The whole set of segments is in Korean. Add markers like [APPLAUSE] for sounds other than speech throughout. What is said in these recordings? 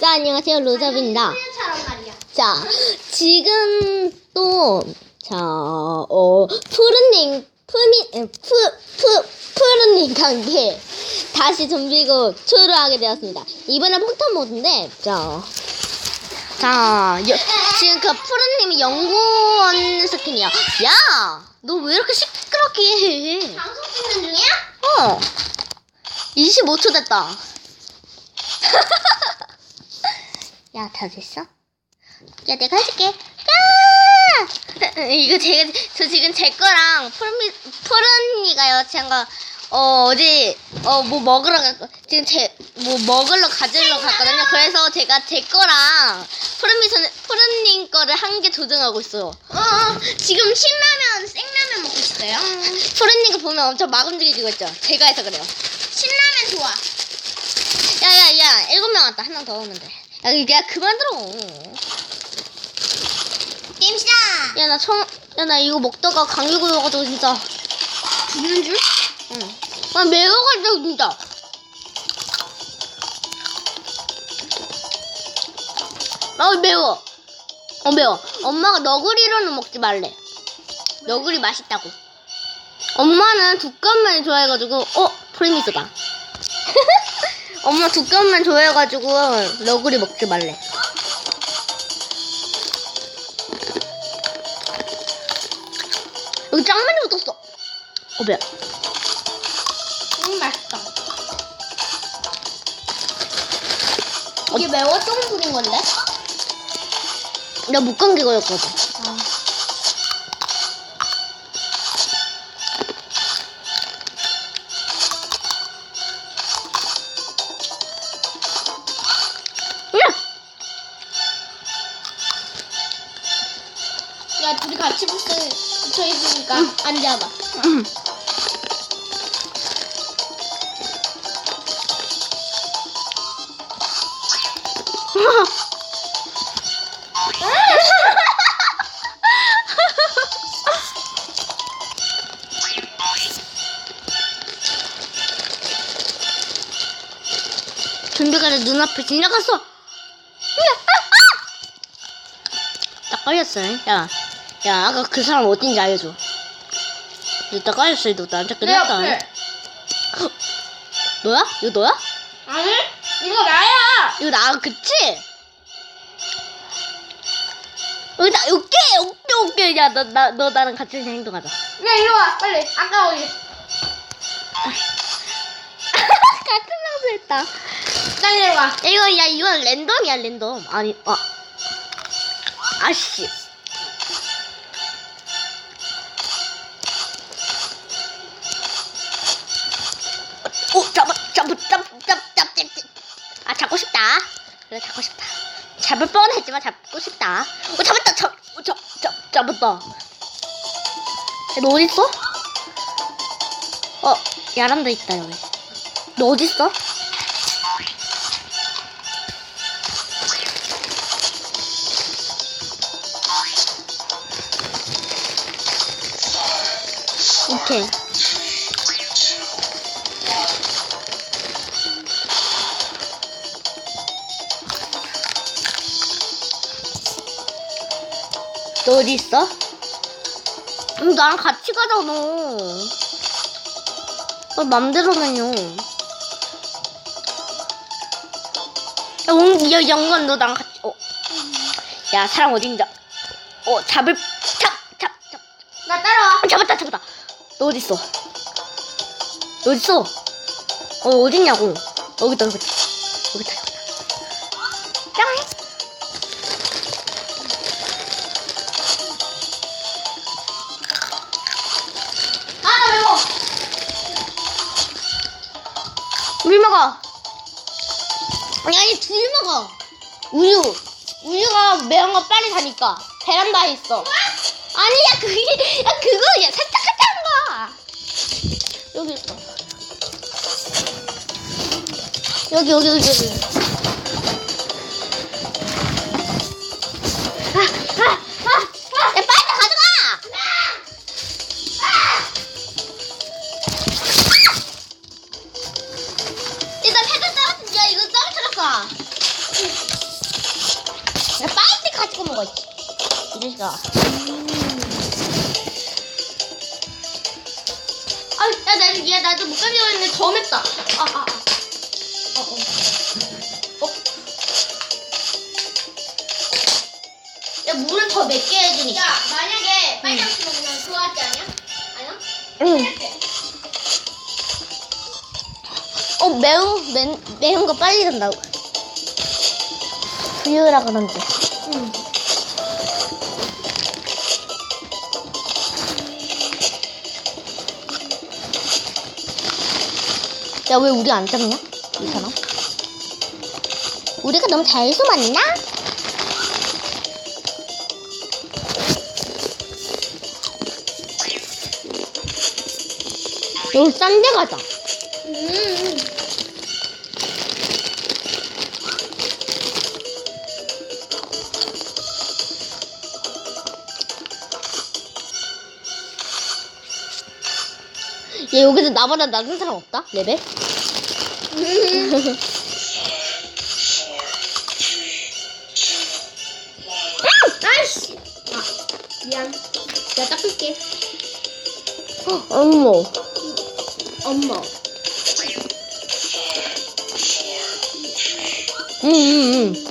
자, 안녕하세요. 로잡입니다. 자, 지금 또, 자, 어, 푸르님, 푸미, 에, 푸, 푸, 푸르님 관계 다시 좀비고 초를 하게 되었습니다. 이번엔 폭탄 모드인데, 자, 자, 여, 지금 그 푸르님이 연구원 스킨이야. 야! 너 왜 이렇게 시끄럽게 해? 방송 찍는 중이야? 어. 25초 됐다. [LAUGHS] 야, 다 됐어? 야, 내가 해줄게. 야! [LAUGHS] 이거 제가, 저 지금 제 거랑 푸른미, 푸른이가요. 제가, 어, 어디, 어, 뭐 먹으러 갈 거, 지금 제, 뭐 먹으러 가지러 갔거든요. 그래서 제가 제 거랑 푸른미 선, 푸른님 거를 한 개 조정하고 있어요. 어, 어, 지금 신라면, 생라면 먹고 있어요. 푸른님 거 보면 엄청 막 움직이고 있죠. 제가 해서 그래요. 신라면 좋아. 야, 야, 야, 일곱 명 왔다. 한 명 더 오면 돼. 야, 야, 그만 들어. 게임 시작! 야, 나 청, 야, 나 이거 먹다가 감기 걸려가지고, 진짜. 죽는 줄? 응. 아, 매워가지고, 진짜. 아, 매워. 어, 매워. 엄마가 너구리로는 먹지 말래. 너구리 맛있다고. 엄마는 두꺼운면 좋아해가지고, 어, 프리미스다. 엄마 두꺼운면 좋아해가지고, 너구리 먹지 말래. 여기 짱 많이 묻었어. 어, 매워. 음, 맛있다. 이게 매워 좀 부린 건데? 나 목감기 걸렸거든. 같이 붙어, 붙어 있으니까 앉아봐. 음. 준비가 내 눈앞에 지나갔어. 딱 걸렸어. 야, 야, 아까 그 사람 어딘지 알려줘. 이따 걸렸어. 너 나한테 내 끝났다. 옆에. [LAUGHS] 너야? 이거 너야? 아니? 이거 나야! 이거 나 그치? 여기 나 오케이 오케이 오케이 야너 나 너 나랑 같이 행동하자. 야, 이리 와, 빨리. 아까 거기. [LAUGHS] 같은 장소 했다. 나 이리 와. 이거 야 이건 랜덤이야 랜덤. 아니 아 아씨. 싶다. 그래 잡고 싶다. 잡을 뻔 했지만 잡고 싶다. 오 잡았다 잡잡잡 잡았다. 야, 너 어디 있어? 어 야란다 있다 여기. 너 어디 있어? 오케이. 너 어디 있어? 음, 나랑 같이 가잖아. 어, 맘대로는요. 야, 옹, 야, 영건, 너 나랑 같이, 어. 야, 사람 어딘지. 어, 잡을, 잡, 잡, 잡. 나 따라와. 아, 잡았다 잡았다 너 어딨어 너 어딨어 어 어딨냐고 여기다 여기다 여기다 우유 먹어. 아니 아니 둘 먹어. 우유. 우유가 매운 거 빨리 사니까. 베란다에 있어. 아니야 그게 야 그거 야 살짝 살짝 한 거야. 여기 있어. 여기 여기 여기 여기 섞어 먹어야지. 이 자식아. 아, 야, 나, 야, 나도 못 가져가 있는데 더 맵다. 아, 아, 아. 어, 어. 어? 야, 물을 더 맵게 해주니까. 야, 만약에 빨간색 먹으면 같지 않냐? 아니야? 응. 어, 매운, 매, 매운 거 빨리 간다고. 두유라 그런지. 응. 야, 왜 우리 안 잡냐? 이 사람? 우리가 너무 잘 숨었나? 여기 싼 데 가자. 얘 여기서 나보다 낮은 사람 없다? 레벨? [LAUGHS] 아이씨. 아, 미안. 내가 닦을게. 어머. 엄마. 응, 응, 응. 음!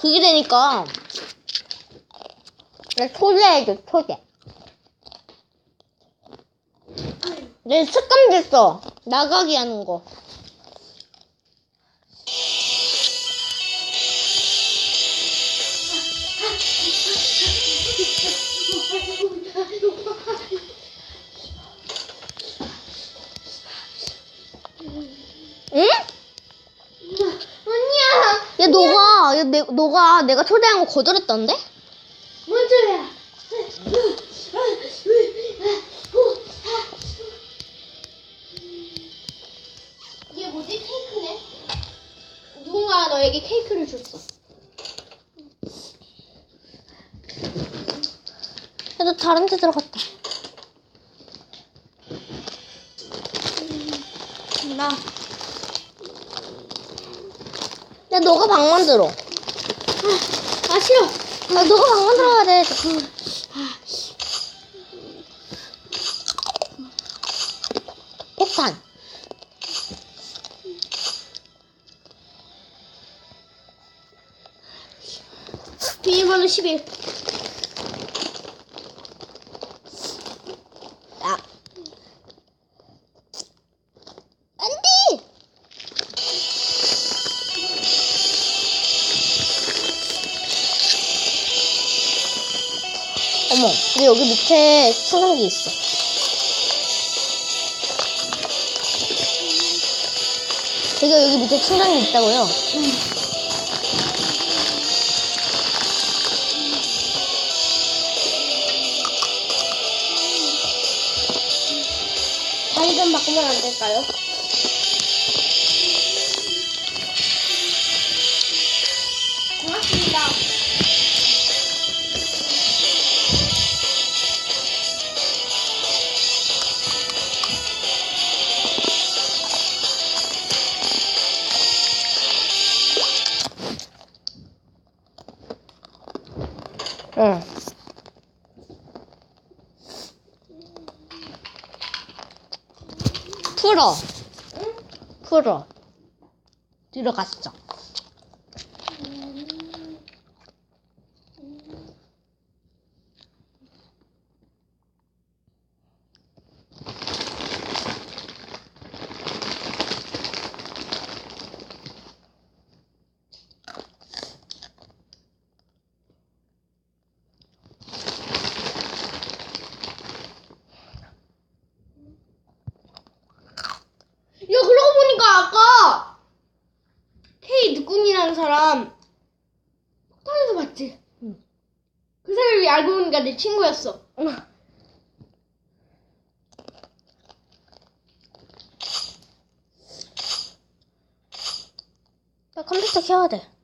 그게 되니까. 나 초대해줘, 초대. 내 습관 됐어. 나가기 하는 거. 내, 너가 내가 초대한 거 거절했던데? 먼저야. 이게 뭐지? 케이크네? 누군가 너에게 케이크를 줬어. 야, 너 다른 데 들어갔다. 나. 야, 너가 방 만들어. 아 싫어. 아, 너가 방 만들어야 돼. 폭탄. 비밀번호 11. 근데 여기 밑에 충전기 있어. 제가 여기 밑에 충전기 있다고요? 다리 좀 바꾸면 안 될까요? 고맙습니다. 풀어. 풀어. 들어갔어. 야, 그러고 보니까 아까 K 누군이라는 사람 폭탄에서 봤지? 응. 그 사람이 알고 보니까 내 친구였어. 빨리 컴퓨터 켜야 돼.